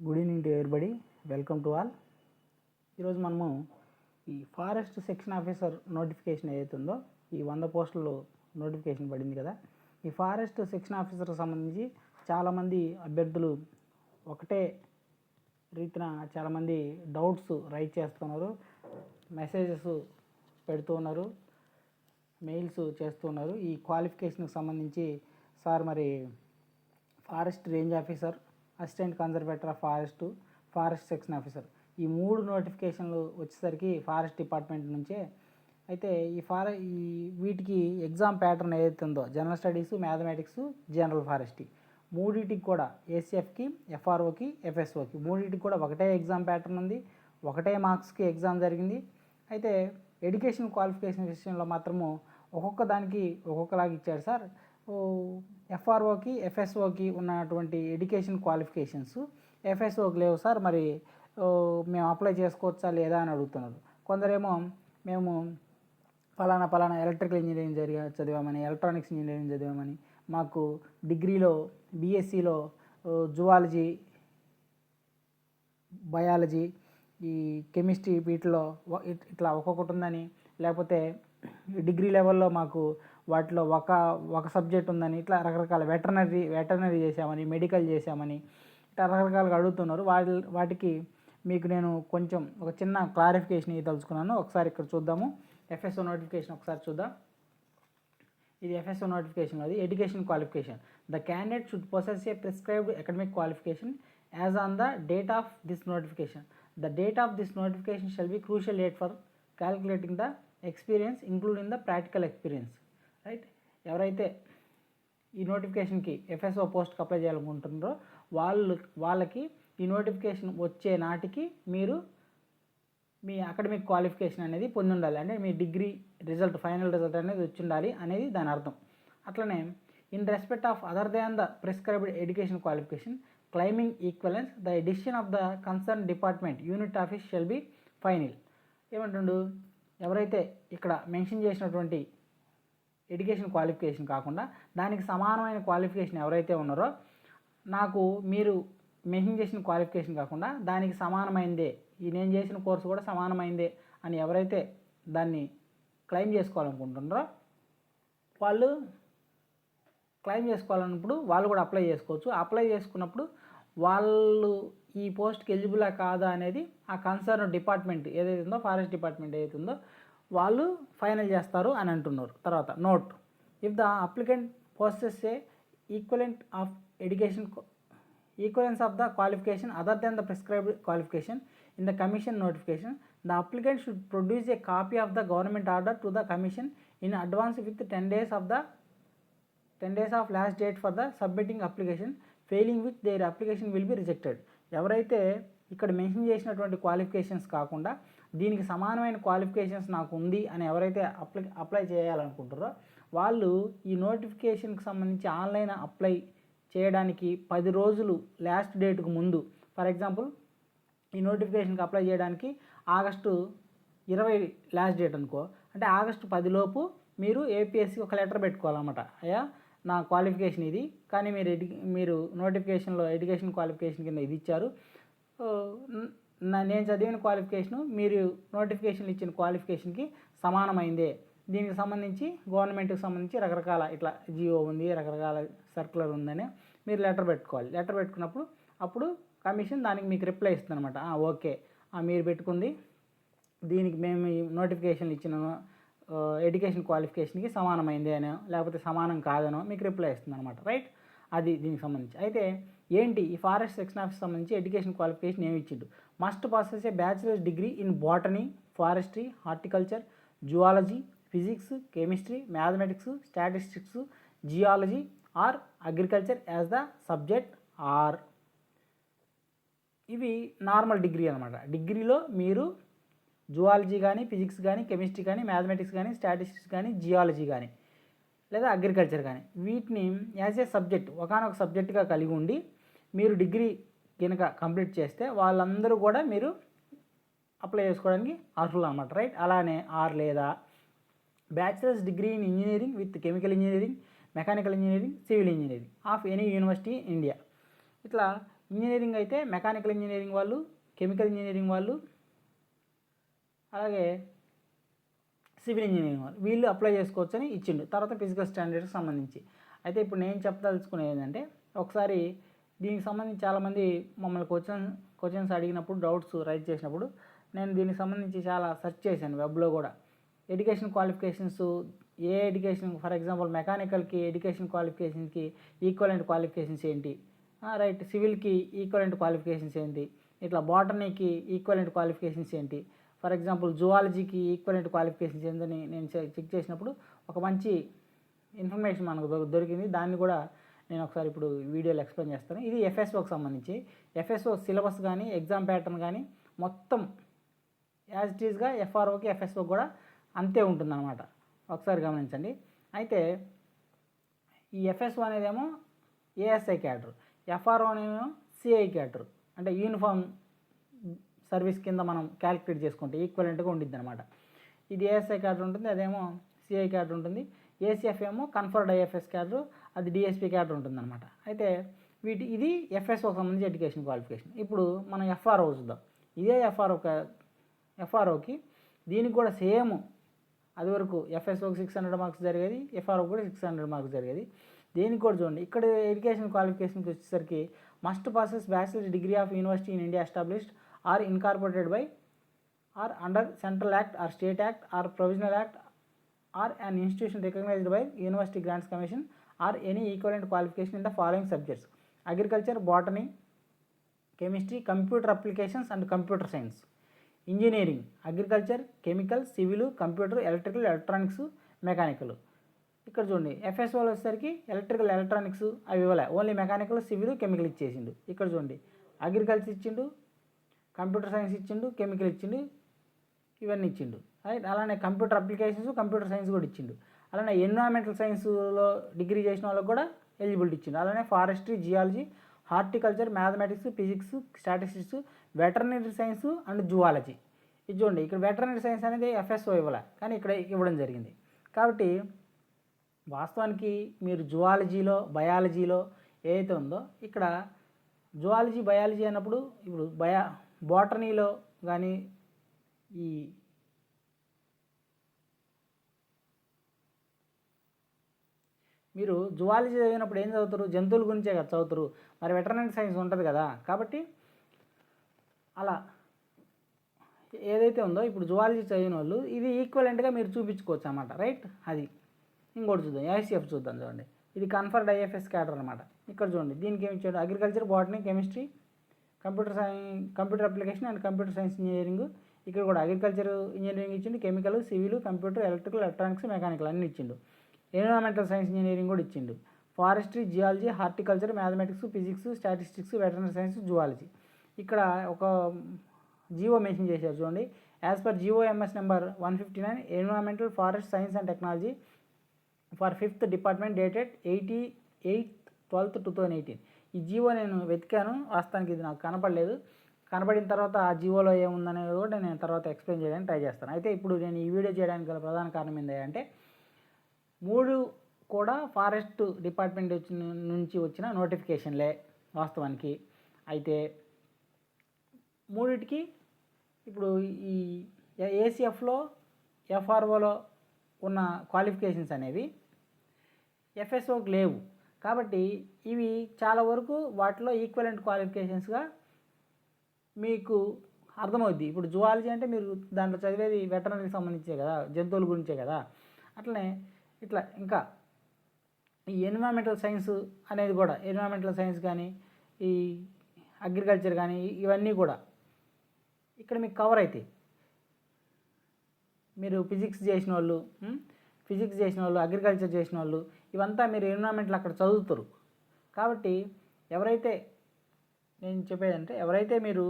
Good evening to everybody. Welcome to all. ఈరోజు మనము ఈ ఫారెస్ట్ సెక్షన్ ఆఫీసర్ నోటిఫికేషన్ ఏదైతుందో ఈ వంద పోస్టులు నోటిఫికేషన్ పడింది కదా. ఈ ఫారెస్ట్ సెక్షన్ ఆఫీసర్కి సంబంధించి చాలామంది అభ్యర్థులు ఒకటే రీతిన చాలామంది డౌట్స్ రైట్ చేస్తున్నారు మెసేజెస్ పెడుతూ ఉన్నారు మెయిల్స్ చేస్తున్నారు ఈ క్వాలిఫికేషన్కి సంబంధించి సార్ మరి forest range officer assistant conservator of forest forest section officer. ఈ మూడు నోటిఫికేషన్లు వచ్చేసరికి ఫారెస్ట్ డిపార్ట్మెంట్ నుంచే. అయితే ఈ ఫారె ఈ వీటికి ఎగ్జామ్ ప్యాటర్న్ ఏదైతే ఉందో general studies mathematics general forestry. మూడింటికి కూడా ఏసీఎఫ్కి ఎఫ్ఆర్ఓకి ఎఫ్ఎస్ఓకి మూడింటికి కూడా ఒకటే ఎగ్జామ్ ప్యాటర్న్ ఉంది ఒకటే మార్క్స్కి ఎగ్జామ్ జరిగింది. అయితే ఎడ్యుకేషన్ క్వాలిఫికేషన్ విషయంలో మాత్రము ఒక్కొక్క దానికి ఒక్కొక్కలాగా ఇచ్చారు సార్. ఎఫ్ఆర్ఓకి ఎఫ్ఎస్ఓకి ఉన్నటువంటి ఎడ్యుకేషన్ క్వాలిఫికేషన్స్. ఎఫ్ఎస్ఓకి లేవు సార్ మరి మేము అప్లై చేసుకోవచ్చా లేదా అని అడుగుతున్నారు. కొందరేమో మేము ఫలానా ఫలానా ఎలక్ట్రికల్ ఇంజనీరింగ్ జరిగా చదివామని ఎలక్ట్రానిక్స్ ఇంజనీరింగ్ చదివామని మాకు డిగ్రీలో బీఎస్సీలో జువాలజీ బయాలజీ ఈ కెమిస్ట్రీ వీటిలో ఇట్లా ఒక్కొక్కటి ఉందని లేకపోతే డిగ్రీ లెవెల్లో మాకు వాటిలో ఒక ఒక సబ్జెక్ట్ ఉందని ఇట్లా రకరకాల వెటర్నరీ వెటర్నరీ చేశామని మెడికల్ చేశామని ఇట్లా రకరకాలుగా అడుగుతున్నారు. వాటి వాటికి మీకు నేను కొంచెం ఒక చిన్న క్లారిఫికేషన్ తలుచుకున్నాను ఒకసారి ఇక్కడ చూద్దాము. ఎఫ్ఎస్ఓ నోటిఫికేషన్ ఒకసారి చూద్దాం. ఇది ఎఫ్ఎస్ఓ నోటిఫికేషన్ అది education qualification. The candidate should possess a prescribed academic qualification as on the date of this notification the date of this notification shall be crucial date for calculating the experience including the practical experience right ఎవరైతే ఈ నోటిఫికేషన్కి FSO పోస్ట్కి apply చేయాలనుకుంటున్నారో వాళ్ళు వాళ్ళకి ఈ notification వచ్చే నాటికి మీరు మీ అకాడమిక్ క్వాలిఫికేషన్ అనేది పొంది ఉండాలి. అంటే మీ డిగ్రీ రిజల్ట్ ఫైనల్ రిజల్ట్ అనేది వచ్చి ఉండాలి అనేది దాని అర్థం. అట్లనే in respect of other than the prescribed education qualification claiming equivalence the edition of the concern department unit office shall be final. ఏమంటుండు? ఎవరైతే ఇక్కడ మెన్షన్ చేసినటువంటి ఎడ్యుకేషన్ క్వాలిఫికేషన్ కాకుండా దానికి సమానమైన క్వాలిఫికేషన్ ఎవరైతే ఉన్నారో నాకు మీరు మెన్షన్ చేసిన క్వాలిఫికేషన్ కాకుండా దానికి సమానమైందే ఈ నేను చేసిన కోర్సు కూడా సమానమైందే అని ఎవరైతే దాన్ని క్లెయిమ్ చేసుకోవాలనుకుంటున్నారో వాళ్ళు క్లెయిమ్ చేసుకోవాలన్నప్పుడు వాళ్ళు కూడా అప్లై చేసుకోవచ్చు. అప్లై చేసుకున్నప్పుడు వాళ్ళు ఈ పోస్ట్కి ఎలిజిబులా కాదా అనేది ఆ కన్సర్న్ డిపార్ట్మెంట్ ఏదైతే ఉందో ఫారెస్ట్ డిపార్ట్మెంట్ ఏదైతే ఉందో వాళ్ళు ఫైనల్ చేస్తారు అని అంటున్నారు. తర్వాత note. If the applicant possess a equivalent of education equivalence of the qualification other than the prescribed qualification in the commission notification the applicant should produce a copy of the government order to the commission in advance with ten days of the ten days of last date for the submitting application failing with their application will be rejected ఎవరైతే ఇక్కడ mention చేసినటువంటి qualifications కాకుండా దీనికి సమానమైన qualifications నాకు ఉంది అని ఎవరైతే అప్లై అప్లై చేయాలనుకుంటారో వాళ్ళు ఈ నోటిఫికేషన్కి సంబంధించి ఆన్లైన్ అప్లై చేయడానికి పది రోజులు లాస్ట్ డేట్కు ముందు ఫర్ ఎగ్జాంపుల్ ఈ నోటిఫికేషన్కి అప్లై చేయడానికి ఆగస్టు ఇరవై లాస్ట్ డేట్ అనుకో అంటే ఆగస్టు పదిలోపు మీరు ఏపీఎస్సి ఒక లెటర్ పెట్టుకోవాలన్నమాట. అయ్యా నా క్వాలిఫికేషన్ ఇది కానీ మీరు ఎడ్యు మీరు నోటిఫికేషన్లో ఎడ్యుకేషన్ క్వాలిఫికేషన్ కింద ఇది ఇచ్చారు. నేను చదివిన క్వాలిఫికేషను మీరు నోటిఫికేషన్ ఇచ్చిన క్వాలిఫికేషన్కి సమానమైందే. దీనికి సంబంధించి గవర్నమెంట్కి సంబంధించి రకరకాల ఇట్లా జియో ఉంది రకరకాల సర్కులర్ ఉందని మీరు లెటర్ పెట్టుకోవాలి. లెటర్ పెట్టుకున్నప్పుడు అప్పుడు కమిషన్ దానికి మీకు రిప్లై ఇస్తుంది అనమాట ఓకే ఆ, మీరు పెట్టుకుంది. దీనికి మేము నోటిఫికేషన్లు ఇచ్చిన ఎడ్యుకేషన్ క్వాలిఫికేషన్కి సమానమైంది అనో లేకపోతే సమానం కాదనో మీకు రిప్లై ఇస్తుంది అనమాట రైట్ అది దీనికి సంబంధించి. అయితే ఏంటి? ఈ ఫారెస్ట్ సెక్షన్ ఆఫీస్ సంబంధించి ఎడ్యుకేషన్ క్వాలిఫికేషన్ ఏమి ఇచ్చిండు must possess a bachelor's degree in botany forestry horticulture zoology physics chemistry mathematics statistics geology or agriculture as the subject or ఇవి నార్మల్ డిగ్రీ అనమాట డిగ్రీలో మీరు జువాలజీ కానీ ఫిజిక్స్ కానీ కెమిస్ట్రీ కానీ మ్యాథమెటిక్స్ కానీ స్టాటిస్టిక్స్ కానీ జియాలజీ కానీ లేదా అగ్రికల్చర్ కానీ వీటిని యాజ్ ఏ సబ్జెక్ట్ ఒకనొక సబ్జెక్ట్గా కలిగి ఉండి మీరు డిగ్రీ కనుక కంప్లీట్ చేస్తే వాళ్ళందరూ కూడా మీరు అప్లై చేసుకోవడానికి అర్హులు అనమాట రైట్? అలానే ఆర్ లేదా bachelor's degree in engineering with chemical engineering mechanical engineering civil engineering of any university in India. ఇట్లా ఇంజనీరింగ్ అయితే మెకానికల్ ఇంజనీరింగ్ వాళ్ళు కెమికల్ ఇంజనీరింగ్ వాళ్ళు అలాగే సివిల్ ఇంజనీరింగ్ వాళ్ళు వీళ్ళు అప్లై చేసుకోవచ్చని ఇచ్చిండు. తర్వాత ఫిజికల్ స్టాండర్డ్కి సంబంధించి. అయితే ఇప్పుడు నేను చెప్పదలుచుకునేది ఏంటంటే ఒకసారి దీనికి సంబంధించి చాలామంది మమ్మల్ని క్వశ్చన్ క్వశ్చన్స్ అడిగినప్పుడు డౌట్స్ రైజ్ చేసినప్పుడు నేను దీనికి సంబంధించి చాలా సెర్చ్ చేశాను వెబ్లో కూడా. Education qualifications a education for example మెకానికల్కి education క్వాలిఫికేషన్కి ఈక్వలెంట్ క్వాలిఫికేషన్స్ ఏంటి? రైట్ సివిల్కి ఈక్వలెంట్ క్వాలిఫికేషన్స్ ఏంటి? ఇట్లా బాటనీకి ఈక్వలెంట్ క్వాలిఫికేషన్స్ ఏంటి? ఫర్ ఎగ్జాంపుల్ జువాలజీకి ఈక్వలెంట్ క్వాలిఫికేషన్స్ ఏంటని నేను చెక్ చేసినప్పుడు ఒక మంచి ఇన్ఫర్మేషన్ మనకు దొరికింది. దాన్ని కూడా నేను ఒకసారి ఇప్పుడు వీడియోలో ఎక్స్ప్లెయిన్ చేస్తాను. ఇది ఎఫ్ఎస్ఓకి సంబంధించి. ఎఫ్ఎస్ఓ సిలబస్ కానీ ఎగ్జామ్ ప్యాటర్న్ కానీ మొత్తం యాజ్ ఇట్ ఈస్గా ఎఫ్ఆర్ఓకి ఎఫ్ఎస్ఓ కూడా అంతే ఉంటుందన్నమాట. ఒకసారి గమనించండి. అయితే ఈ ఎఫ్ఎస్ఓ అనేదేమో ఏఎస్ఐ క్యాడర్ ఎఫ్ఆర్ఓ అనేమో సిఐ క్యాడర్. అంటే యూనిఫామ్ సర్వీస్ కింద మనం క్యాలిక్యులేట్ చేసుకుంటే ఈక్వలెంట్గా ఉండిద్ది అనమాట ఇది ఏఎస్ఐ క్యాడర్ ఉంటుంది అదేమో సిఐ క్యాడర్ ఉంటుంది. ఏసీఎఫ్ ఏమో కన్ఫర్డ్ ఐఎఫ్ఎస్ క్యాడర్ అది డిఎస్పీ క్యాటర్ ఉంటుంది అనమాట అయితే వీటి ఇది ఎఫ్ఎస్ఓకి సంబంధించి ఎడ్యుకేషన్ క్వాలిఫికేషన్ ఇప్పుడు మనం ఎఫ్ఆర్ఓ చూద్దాం. ఇదే ఎఫ్ఆర్ఓ ఎఫ్ఆర్ఓకి దీనికి కూడా సేమ్ అది వరకు ఎఫ్ఎస్ఓకి సిక్స్ హండ్రెడ్ మార్క్స్ జరిగేది ఎఫ్ఆర్ఓ కూడా సిక్స్ హండ్రెడ్ మార్క్స్ జరిగేది. దీనికి కూడా చూడండి ఇక్కడ ఎడ్యుకేషన్ క్వాలిఫికేషన్కి వచ్చేసరికి must possess bachelor degree of university in India established or incorporated by or under central act or state act or provisional act or an institution recognised by university grants commission or any equivalent qualification in the following subjects agriculture botany chemistry computer applications and computer science engineering agriculture chemical civil computer electrical electronics mechanical ఇక్కడ చూడండి ఎఫ్ఎస్ఓలో వచ్చేసరికి electrical electronics అవి ఇవ్వలే. Only mechanical civil chemical ఇచ్చేసిండు. ఇక్కడ చూడండి agriculture ఇచ్చిండు కంప్యూటర్ సైన్స్ ఇచ్చిండు కెమికల్ ఇచ్చిండు ఇవన్నీ ఇచ్చిండు. రైట్ అలానే కంప్యూటర్ అప్లికేషన్స్ కంప్యూటర్ సైన్స్ కూడా ఇచ్చిండు. అలానే ఎన్విరాన్మెంటల్ సైన్స్లో డిగ్రీ చేసిన వాళ్ళకి కూడా ఎలిజిబిలిటీ ఇచ్చింది అలానే forestry geology horticulture mathematics physics statistics veterinary science and zoology ఇది చూడండి ఇక్కడ వెటర్నరీ సైన్స్ అనేది ఎఫ్ఎస్ఓ ఇవ్వాల కానీ ఇక్కడ ఇవ్వడం జరిగింది. కాబట్టి వాస్తవానికి మీరు జువాలజీలో బయాలజీలో ఏదైతే ఉందో ఇక్కడ జువాలజీ బయాలజీ అన్నప్పుడు ఇప్పుడు బయా బాటనీలో కానీ ఈ మీరు జువాలజీ చదివినప్పుడు ఏం చదువుతారు? జంతువుల గురించే కదా చదువుతారు. మరి వెటర్నరీ సైన్స్ ఉంటుంది కదా. కాబట్టి అలా ఏదైతే ఉందో ఇప్పుడు జువాలజీ చదివిన వాళ్ళు ఇది ఈక్వలెంట్గా మీరు చూపించుకోవచ్చు అన్నమాట. రైట్ అది. ఇంకోటి చూద్దాం. ఐసీఎఫ్ చూద్దాం చూడండి. ఇది కన్ఫర్డ్ ఐఎఫ్ఎస్ క్యాడర్ అనమాట ఇక్కడ చూడండి. దీనికి ఏమి ఇచ్చాడు? Agriculture botany chemistry computer science computer application and computer science engineering ఇక్కడ కూడా అగ్రికల్చర్ ఇంజనీరింగ్ ఇచ్చిండు. Chemical civil computer electrical electronics mechanical అన్ని ఇచ్చిండు. ఎన్విరాన్మెంటల్ సైన్స్ ఇంజనీరింగ్ కూడా ఇచ్చిండు. Forestry geology horticulture mathematics physics statistics veterinary science zoology. ఇక్కడ ఒక GO mention చేశారు చూడండి. As per GO MS number one fifty nine environmental forest science and technology for fifth department dated eighty eighth twelfth two thousand eighteen. ఈ GO నేను వెతికాను. వాస్తవానికి ఇది నాకు కనపడలేదు. కనపడిన తర్వాత ఆ జీవోలో ఏముందనేది కూడా నేను తర్వాత ఎక్స్ప్లెయిన్ చేయడానికి ట్రై చేస్తాను. అయితే ఇప్పుడు నేను ఈ వీడియో చేయడానికి గల ప్రధాన కారణం ఏంటంటే మూడు కూడా ఫారెస్ట్ డిపార్ట్మెంట్ వచ్చిన నుంచి వచ్చిన నోటిఫికేషన్లే వాస్తవానికి. అయితే మూడిటికి ఇప్పుడు ఈ ఏసీఎఫ్లో ఎఫ్ఆర్ఓలో ఉన్న క్వాలిఫికేషన్స్ అనేవి ఎఫ్ఎస్ఓకి లేవు. కాబట్టి ఇవి చాలా వరకు వాటిలో ఈక్వలెంట్ క్వాలిఫికేషన్స్గా మీకు అర్థమవుద్ది. ఇప్పుడు జువాలజీ అంటే మీరు దాంట్లో చదివేది వెటనరీకి సంబంధించే కదా జంతువుల గురించే కదా. అట్లనే ఇట్లా ఇంకా ఈ ఎన్విరాన్మెంటల్ సైన్స్ అనేది కూడా ఎన్విరాన్మెంటల్ సైన్స్ కానీ ఈ అగ్రికల్చర్ కానీ ఇవన్నీ కూడా ఇక్కడ మీకు కవర్ అవుతాయి మీరు ఫిజిక్స్ చేసిన వాళ్ళు ఫిజిక్స్ చేసిన వాళ్ళు అగ్రికల్చర్ చేసిన వాళ్ళు ఇవంతా మీరు ఎన్విరాన్మెంట్లో అక్కడ చదువుతారు. కాబట్టి ఎవరైతే నేను చెప్పేదంటే ఎవరైతే మీరు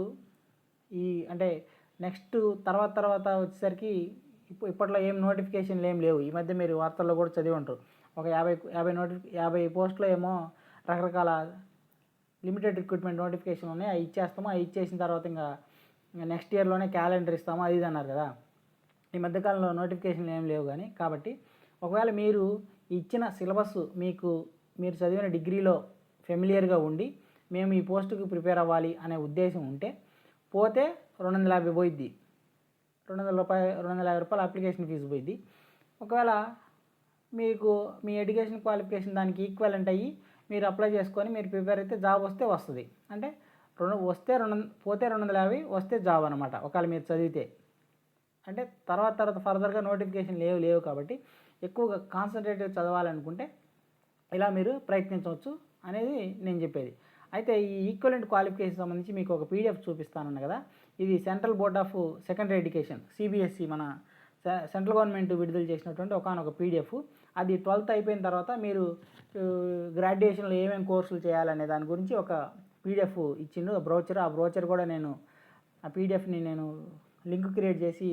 ఈ అంటే నెక్స్ట్ తర్వాత తర్వాత వచ్చేసరికి ఇప్పుడు ఇప్పట్లో ఏం నోటిఫికేషన్లు ఏం లేవు. ఈ మధ్య మీరు వార్తల్లో కూడా చదివి ఉంటారు. ఒక యాభై యాభై నోటి యాభై పోస్టులు ఏమో రకరకాల లిమిటెడ్ రిక్రూట్మెంట్ నోటిఫికేషన్ ఉన్నాయి. అవి ఇచ్చేస్తాము. అవి ఇచ్చేసిన తర్వాత ఇంకా నెక్స్ట్ ఇయర్లోనే క్యాలెండర్ ఇస్తాము. అది ఇది అన్నారు కదా. ఈ మధ్యకాలంలో నోటిఫికేషన్లు ఏం లేవు కానీ కాబట్టి ఒకవేళ మీరు ఇచ్చిన సిలబస్ మీకు మీరు చదివిన డిగ్రీలో ఫెమిలియర్గా ఉండి మేము ఈ పోస్టుకి ప్రిపేర్ అవ్వాలి అనే ఉద్దేశం ఉంటే పోతే రెండు వందల యాభై పోయిద్ది. రెండు వందల రూపాయలు రెండు వందల యాభై రూపాయలు అప్లికేషన్ ఫీజు పోయింది ఒకవేళ మీకు మీ ఎడ్యుకేషన్ క్వాలిఫికేషన్ దానికి ఈక్వలెంట్ అయ్యి మీరు అప్లై చేసుకొని మీరు ప్రిపేర్ అయితే జాబ్ వస్తే వస్తుంది. అంటే రెండు వస్తే రెండు పోతే రెండు వందల యాభై వస్తే జాబ్ అనమాట ఒకవేళ మీరు చదివితే. అంటే తర్వాత తర్వాత ఫర్దర్గా నోటిఫికేషన్ లేవు లేవు కాబట్టి ఎక్కువగా కాన్సన్ట్రేటివ్ చదవాలనుకుంటే ఇలా మీరు ప్రయత్నించవచ్చు అనేది నేను చెప్పేది. అయితే ఈ ఈక్వలెంట్ క్వాలిఫికేషన్ సంబంధించి మీకు ఒక పీడిఎఫ్ చూపిస్తానన్న కదా ఇది central board of secondary education CBSE మన సెంట్రల్ గవర్నమెంట్ విడుదల చేసినటువంటి ఒకనొక పీడిఎఫ్ అది ట్వెల్త్ అయిపోయిన తర్వాత మీరు గ్రాడ్యుయేషన్లో ఏమేమి కోర్సులు చేయాలనే దాని గురించి ఒక పీడిఎఫ్ ఇచ్చిండు. ఆ బ్రోచర్ ఆ బ్రోచర్ కూడా నేను ఆ పీడిఎఫ్ని నేను లింక్ క్రియేట్ చేసి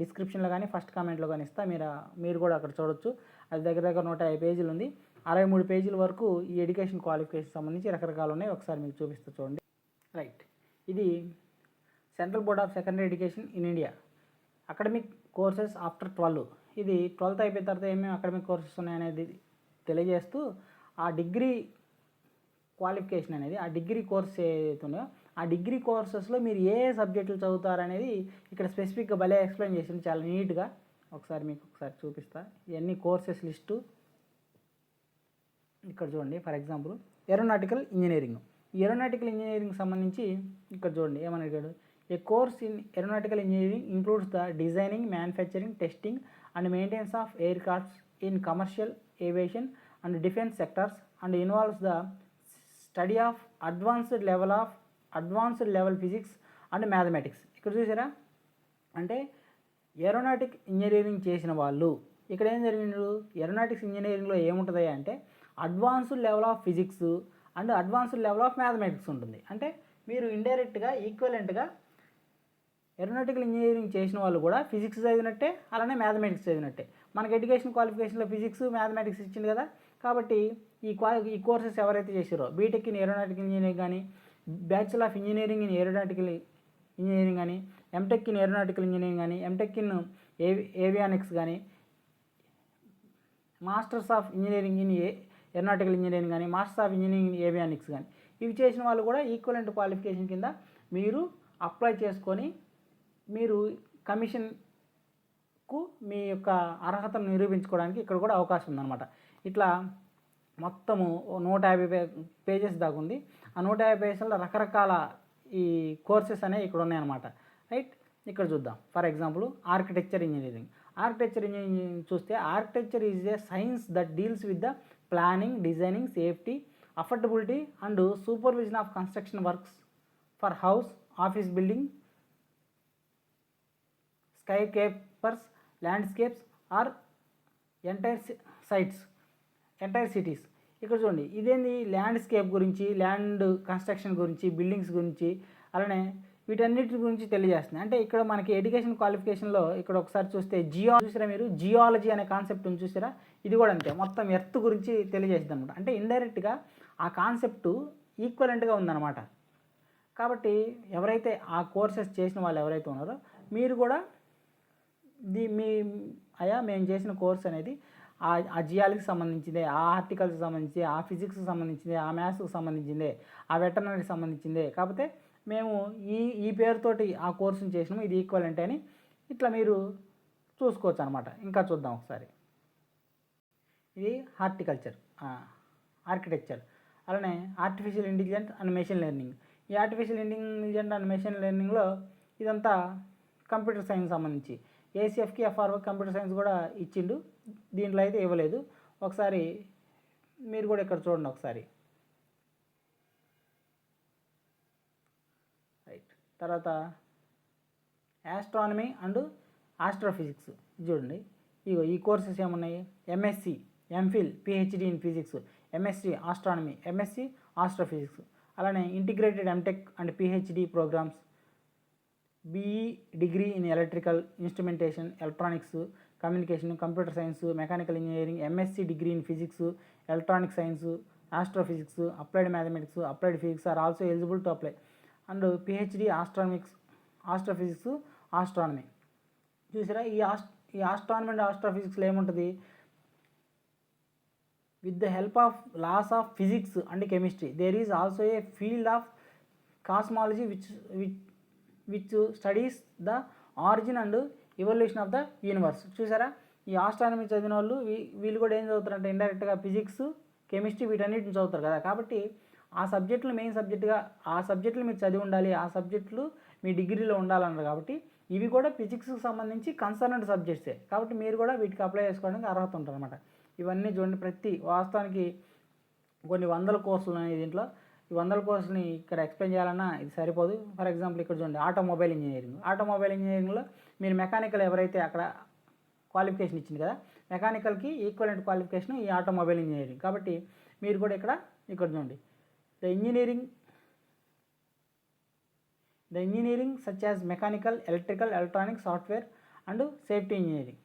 డిస్క్రిప్షన్లో కానీ ఫస్ట్ కామెంట్లో కానీ ఇస్తా. మీరు మీరు కూడా అక్కడ చూడొచ్చు. అది దగ్గర దగ్గర నూట యాభై పేజీలు ఉంది. అరవై మూడు పేజీల వరకు ఈ ఎడ్యుకేషన్ క్వాలిఫికేషన్ సంబంధించి రకరకాలు ఉన్నాయి. ఒకసారి మీకు చూపిస్తూ చూడండి. రైట్. ఇది central board of secondary education in India. Academic courses after twelve. ఇది ట్వెల్త్ అయిపోయిన తర్వాత ఏమేమి అకాడమిక్ కోర్సెస్ ఉన్నాయనేది తెలియజేస్తూ ఆ డిగ్రీ క్వాలిఫికేషన్ అనేది ఆ డిగ్రీ కోర్స్ ఏదైతే ఉన్నాయో ఆ డిగ్రీ కోర్సెస్లో మీరు ఏ సబ్జెక్టులు చదువుతారనేది ఇక్కడ స్పెసిఫిక్గా భలే ఎక్స్ప్లెయిన్ చేసింది. చాలా నీట్గా ఒకసారి మీకు ఒకసారి చూపిస్తా. ఇవన్నీ కోర్సెస్ లిస్టు. ఇక్కడ చూడండి for example aeronautical engineering. Aeronautical engineering సంబంధించి ఇక్కడ చూడండి ఏమని అడిగాడు? A course in aeronautical engineering includes the designing manufacturing testing and maintenance of aircrafts in commercial aviation and defence sectors and involves the study of advanced level of advanced level physics and mathematics ఇక్కడ చూసారా? అంటే aeronautic engineering చేసిన వాళ్ళు ఇక్కడ ఏం జరిగినారు aeronautics ఇంజనీరింగ్లో ఏముంటుంది అంటే advanced level of physics and advanced level of mathematics ఉంటుంది. అంటే మీరు ఇండైరెక్ట్గా ఈక్వలెంట్గా ఏరోనాటికల్ ఇంజనీరింగ్ చేసిన వాళ్ళు కూడా ఫిజిక్స్ చదివినట్టే అలానే మ్యాథమెటిక్స్ చదివినట్టే. మనకి ఎడ్యుకేషన్ క్వాలిఫికేషన్లో ఫిజిక్స్ మ్యాథమెటిక్స్ ఇచ్చింది కదా. కాబట్టి ఈ క్వా ఈ కోర్సెస్ ఎవరైతే చేసారో బీటెక్ ఇన్ ఏరోనాటికల్ ఇంజనీరింగ్ కానీ bachelor of engineering in aeronautical engineering కానీ ఎంటెక్ ఇన్ ఏరోనాటికల్ ఇంజనీరింగ్ కానీ ఎంటెక్ ఇన్ ఏవి ఏవియానిక్స్ కానీ masters of engineering in a aeronautical engineering కానీ masters of engineering in avionics కానీ ఇవి చేసిన వాళ్ళు కూడా ఈక్వలెంట్ క్వాలిఫికేషన్ కింద మీరు అప్లై చేసుకొని మీరు కమిషన్కు మీ యొక్క అర్హతను నిరూపించుకోవడానికి ఇక్కడ కూడా అవకాశం ఉందన్నమాట. ఇట్లా మొత్తము నూట యాభై పే పేజెస్ దాకా ఉంది. ఆ నూట యాభై పేజెస్లో రకరకాల ఈ కోర్సెస్ అనేవి ఇక్కడ ఉన్నాయన్నమాట. రైట్? ఇక్కడ చూద్దాం. For example architecture engineering. Architecture engineering చూస్తే architecture is a science that deals with the planning designing safety affordability and supervision of construction works for house office building skyscrapers landscapes or entire sites entire cities ఇక్కడ చూడండి ఇదేంది? Landscape గురించి land construction గురించి buildings గురించి అలానే వీటన్నిటి గురించి తెలియజేస్తుంది. అంటే ఇక్కడ మనకి ఎడ్యుకేషన్ క్వాలిఫికేషన్లో ఇక్కడ ఒకసారి చూస్తే జియో చూసారా మీరు? జియాలజీ అనే కాన్సెప్ట్ చూసారా? ఇది కూడా అంతే. మొత్తం ఎర్త్ గురించి తెలియజేస్తుంది అనమాట అంటే ఇండైరెక్ట్గా ఆ కాన్సెప్ట్ ఈక్వలెంట్గా ఉందన్నమాట. కాబట్టి ఎవరైతే ఆ కోర్సెస్ చేసిన వాళ్ళు ఎవరైతే ఉన్నారో మీరు కూడా దీ మీ అయా మేము చేసిన కోర్స్ అనేది ఆ ఆ సంబంధించిందే ఆ ఆర్టికల్స్ సంబంధించి ఆ ఫిజిక్స్కి సంబంధించిందే ఆ మ్యాథ్స్కి సంబంధించిందే ఆ వెటర్నరీకి సంబంధించిందే. కాకపోతే మేము ఈ ఈ పేరుతోటి ఆ కోర్సుని చేసినాము ఇది ఈక్వల్ అంటే అని ఇట్లా మీరు చూసుకోవచ్చు అనమాట ఇంకా చూద్దాం ఒకసారి. ఇది హార్టికల్చర్ ఆర్కిటెక్చర్. అలానే artificial intelligent and machine learning ఈ ఆర్టిఫిషియల్ ఇంటెలిజెంట్ అండ్ మెషిన్ లెర్నింగ్లో ఇదంతా కంప్యూటర్ సైన్స్ సంబంధించి. ఏసీఎఫ్కి ఎఫ్ఆర్ఓకి కంప్యూటర్ సైన్స్ కూడా ఇచ్చిండు. దీంట్లో అయితే ఇవ్వలేదు. ఒకసారి మీరు కూడా ఇక్కడ చూడండి ఒకసారి. రైట్ తర్వాత యాస్ట్రానమీ అండ్ ఆస్ట్రోఫిజిక్స్ చూడండి. ఇగో ఈ కోర్సెస్ ఏమున్నాయి? MSc MPhil PhD in physics MSc astronomy MSc astrophysics అలానే integrated MTech and PhD programmes BE degree in electrical instrumentation electronics communication computer science mechanical engineering MSc degree in physics electronic science astrophysics applied mathematics applied physics are also eligible to apply and PhD astronics astrophysics astronomy చూసారా? ఈ ఆస్ట్ ఈ astronomy and ఆస్ట్రోఫిజిక్స్లో ఏముంటుంది? With the help of laws of physics and chemistry there is also a field of cosmology which which which studies the origin and evolution of the universe చూసారా? ఈ astronomy చదివిన వాళ్ళు వీ- వీళ్ళు కూడా ఏం చదువుతారంటే ఇండైరెక్ట్గా ఫిజిక్స్ కెమిస్ట్రీ వీటన్నిటిని చదువుతారు కదా. కాబట్టి ఆ సబ్జెక్టులు మెయిన్ సబ్జెక్టుగా ఆ సబ్జెక్టులు మీరు చదివి ఉండాలి ఆ సబ్జెక్టులు మీ డిగ్రీలో ఉండాలన్నారు కాబట్టి ఇవి కూడా ఫిజిక్స్కి సంబంధించి కన్సర్నడ్ సబ్జెక్ట్సే కాబట్టి మీరు కూడా వీటికి అప్లై చేసుకోవడానికి అర్హత ఉంటుంది అనమాట ఇవన్నీ చూడండి ప్రతి వాస్తవానికి కొన్ని వందల కోర్సులు ఉన్నాయి దీంట్లో. ఈ వందల కోర్సుని ఇక్కడ ఎక్స్ప్లెయిన్ చేయాలన్నా ఇది సరిపోదు. ఫర్ ఎగ్జాంపుల్ ఇక్కడ చూడండి ఆటోమొబైల్ ఇంజనీరింగ్. ఆటోమొబైల్ ఇంజనీరింగ్లో మీరు మెకానికల్ ఎవరైతే అక్కడ క్వాలిఫికేషన్ ఇచ్చింది కదా మెకానికల్కి ఈక్వలెంట్ క్వాలిఫికేషన్ ఈ ఆటోమొబైల్ ఇంజనీరింగ్. కాబట్టి మీరు కూడా ఇక్కడ ఇక్కడ చూడండి. The engineering the engineering such as mechanical electrical electronic software and safety engineering.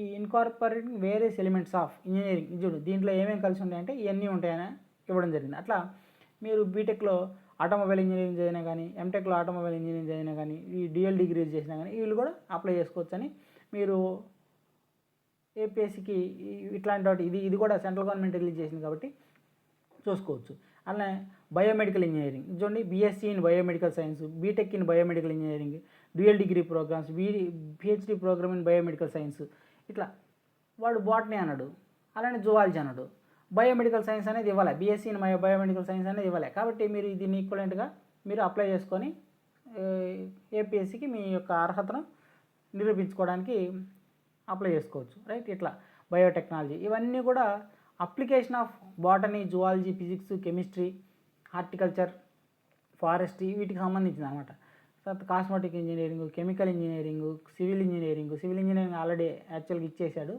ఈ incorporating various elements of engineering. చూడు దీంట్లో ఏమేమి కలిసి ఉంటాయంటే ఇవన్నీ ఉంటాయని ఇవ్వడం జరిగింది. అట్లా మీరు బీటెక్లో ఆటోమొబైల్ ఇంజనీరింగ్ చదివినా కానీ ఎంటెక్లో ఆటోమొబైల్ ఇంజనీరింగ్ చదివినా కానీ ఈ డిఎల్ డిగ్రీ చేసినా కానీ వీళ్ళు కూడా అప్లై చేసుకోవచ్చని మీరు ఏపీఎస్సికి ఇట్లాంటి వాటి ఇది ఇది కూడా సెంట్రల్ గవర్నమెంట్ రిలీజ్ చేసింది కాబట్టి చూసుకోవచ్చు. అలానే బయోమెడికల్ ఇంజనీరింగ్ చూడండి BSc in biomedical science BTech in biomedical engineering dual degree programmes B PhD programme in biomedical science ఇట్లా వాడు బాటనీ అన్నాడు అలానే జువాలజీ అన్నాడు. బయోమెడికల్ సైన్స్ అనేది ఇవ్వాలి. బీఎస్సీ ఇన్ బయోమెడికల్ సైన్స్ అనేది ఇవ్వాలి. కాబట్టి మీరు దీన్ని ఈక్వలెంట్గా మీరు అప్లై చేసుకొని ఏపీఎస్సికి మీ యొక్క అర్హతను నిరూపించుకోవడానికి అప్లై చేసుకోవచ్చు. రైట్ ఇట్లా బయోటెక్నాలజీ. ఇవన్నీ కూడా application of botany zoology physics chemistry horticulture forestry వీటికి సంబంధించింది అనమాట తర్వాత cosmetic engineering chemical engineering civil engineering. Civil engineering already యాక్చువల్గా ఇచ్చేసాడు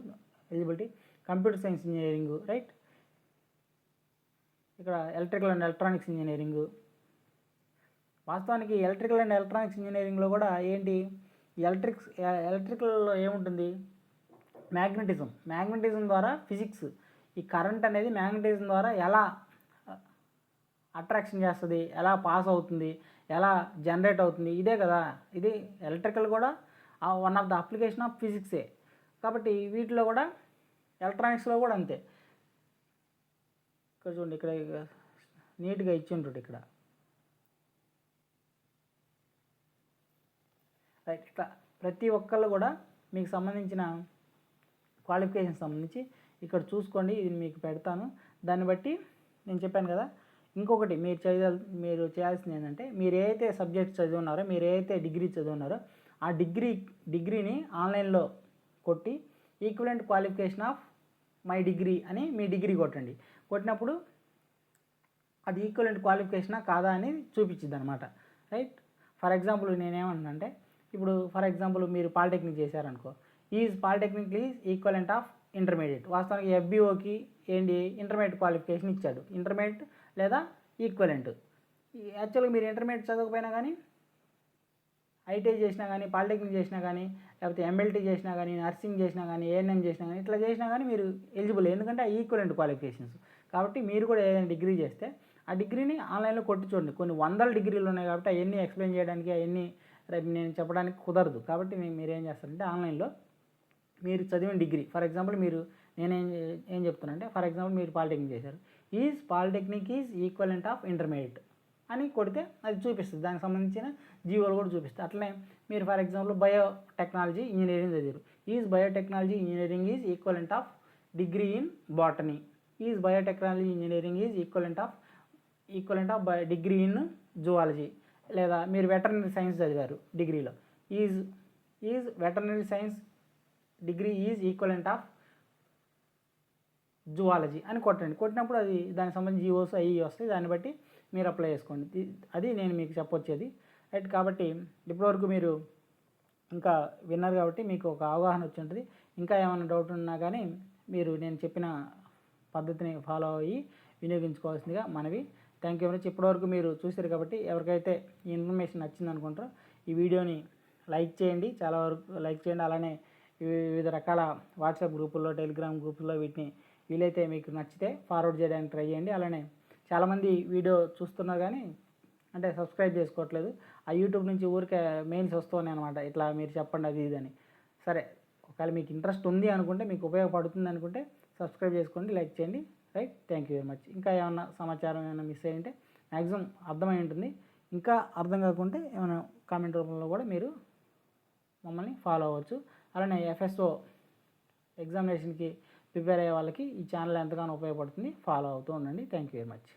eligibility computer science engineering. Right ఇక్కడ ఎలక్ట్రికల్ అండ్ ఎలక్ట్రానిక్స్ ఇంజనీరింగ్ వాస్తవానికి ఎలక్ట్రికల్ అండ్ ఎలక్ట్రానిక్స్ ఇంజనీరింగ్లో కూడా ఏంటి? ఎలక్ట్రిక్స్ ఎలక్ట్రికల్లో ఏముంటుంది? మ్యాగ్నెటిజం మ్యాగ్నెటిజం ద్వారా ఫిజిక్స్ ఈ కరెంట్ అనేది మ్యాగ్నెటిజం ద్వారా ఎలా uh, అట్రాక్షన్ చేస్తుంది? ఎలా పాస్ అవుతుంది? ఎలా జనరేట్ అవుతుంది? ఇదే కదా. ఇది ఎలక్ట్రికల్ కూడా one of the application of ఫిజిక్సే కాబట్టి వీటిలో కూడా ఎలక్ట్రానిక్స్లో కూడా అంతే. ఇక్కడ చూడండి ఇక్కడ నీట్గా ఇచ్చి ఇక్కడ. రైట్ ఇట్లా ప్రతి ఒక్కళ్ళు కూడా మీకు సంబంధించిన క్వాలిఫికేషన్ సంబంధించి ఇక్కడ చూసుకోండి ఇది మీకు పెడతాను. దాన్ని బట్టి నేను చెప్పాను కదా ఇంకొకటి మీరు చేయాలి మీరు చేయాల్సింది ఏంటంటే మీరు ఏదైతే అయితే సబ్జెక్ట్ చదివి ఉన్నారో మీరు ఏదైతే అయితే డిగ్రీ చదివి ఉన్నారో ఆ డిగ్రీ డిగ్రీని ఆన్లైన్లో కొట్టి equivalent qualification of my degree అని మీ డిగ్రీ కొట్టండి. కొట్టినప్పుడు అది ఈక్వలెంట్ క్వాలిఫికేషనా కాదా అని చూపించింది అనమాట రైట్ ఫర్ ఎగ్జాంపుల్ నేనేమంటే ఇప్పుడు ఫర్ ఎగ్జాంపుల్ మీరు polytechnic చేశారనుకో is polytechnic is equivalent of intermediate వాస్తవానికి ఎఫ్బిఓకి ఏంటి? ఇంటర్మీడియట్ క్వాలిఫికేషన్ ఇచ్చాడు. ఇంటర్మీడియట్ లేదా ఈక్వలెంట్ యాక్చువల్గా మీరు ఇంటర్మీడియట్ చదవకపోయినా కానీ ఐటీఐ చేసినా కానీ పాలిటెక్నిక్ చేసినా కానీ లేకపోతే ఎంఎల్టీ చేసినా కానీ నర్సింగ్ చేసినా కానీ ఏఎన్ఎం చేసినా కానీ ఇట్లా చేసినా కానీ మీరు ఎలిజిబుల్ ఎందుకంటే ఈక్వలెంట్ క్వాలిఫికేషన్స్ కాబట్టి మీరు కూడా ఏదైనా డిగ్రీ చేస్తే ఆ డిగ్రీని ఆన్లైన్లో కొట్టి చూడండి. కొన్ని వందల డిగ్రీలు ఉన్నాయి కాబట్టి అవన్నీ ఎక్స్ప్లెయిన్ చేయడానికి అవన్నీ రేపు నేను చెప్పడానికి కుదరదు. కాబట్టి మీ- మీరు ఏం చేస్తారంటే ఆన్లైన్లో మీరు చదివిన డిగ్రీ ఫర్ ఎగ్జాంపుల్ మీరు నేనేం ఏం చెప్తున్నానంటే ఫర్ ఎగ్జాంపుల్ మీరు పాలిటెక్నిక్ చేశారు. Is polytechnic is equivalent of intermediate అని కొడితే అది చూపిస్తుంది. దానికి సంబంధించిన జీవోలు కూడా చూపిస్తుంది. అట్లనే మీరు ఫర్ ఎగ్జాంపుల్ బయోటెక్నాలజీ ఇంజనీరింగ్ చదివారు. Is biotechnology engineering is equivalent of degree in botany is biotechnology engineering is equivalent of equivalent of bio degree in zoology లేదా మీరు వెటర్నరీ సైన్స్ చదివారు డిగ్రీలో. Is is veterinary science degree is equivalent of zoology అని కొట్టండి. కొట్టినప్పుడు అది దానికి సంబంధించి జీవోస్ అవి వస్తాయి. దాన్ని బట్టి మీరు అప్లై చేసుకోండి. అది నేను మీకు చెప్పొచ్చేది. రైట్ కాబట్టి ఇప్పటివరకు మీరు ఇంకా విన్నారు కాబట్టి మీకు ఒక అవగాహన వచ్చి ఉంటుంది. ఇంకా ఏమైనా డౌట్ ఉన్నా కానీ మీరు నేను చెప్పిన పద్ధతిని ఫాలో అయ్యి వినియోగించుకోవాల్సిందిగా మనవి. థ్యాంక్ యూ వెరీ మచ్ ఇప్పటివరకు మీరు చూశారు కాబట్టి ఎవరికైతే ఈ ఇన్ఫర్మేషన్ నచ్చింది అనుకుంటారో ఈ వీడియోని లైక్ చేయండి. చాలా వరకు లైక్ చేయండి. అలానే వివిధ రకాల వాట్సాప్ గ్రూపుల్లో టెలిగ్రామ్ గ్రూపుల్లో వీటిని వీలైతే మీకు నచ్చితే ఫార్వర్డ్ చేయడానికి ట్రై చేయండి. అలానే చాలామంది వీడియో చూస్తున్నారు కానీ అంటే సబ్స్క్రైబ్ చేసుకోవట్లేదు. ఆ యూట్యూబ్ నుంచి ఊరికే మెయిల్స్ వస్తున్నాయి అనమాట ఇట్లా మీరు చెప్పండి అది ఇది అని. సరే ఒకవేళ మీకు ఇంట్రెస్ట్ ఉంది అనుకుంటే మీకు ఉపయోగపడుతుంది అనుకుంటే సబ్స్క్రైబ్ చేసుకోండి లైక్ చేయండి. Right? Thank you very much ఇంకా ఏమైనా సమాచారం ఏమైనా మిస్ అయ్యింటే మ్యాక్సిమం అర్థమై ఉంటుంది. ఇంకా అర్థం కాకుంటే ఏమైనా కామెంట్ రూపంలో కూడా మీరు మమ్మల్ని ఫాలో అవ్వచ్చు. అలానే ఎఫ్ఎస్ఓ ఎగ్జామినేషన్కి ప్రిపేర్ అయ్యే వాళ్ళకి ఈ ఛానల్ ఎంతగానో ఉపయోగపడుతుంది ఫాలో అవుతూ ఉండండి. Thank you very much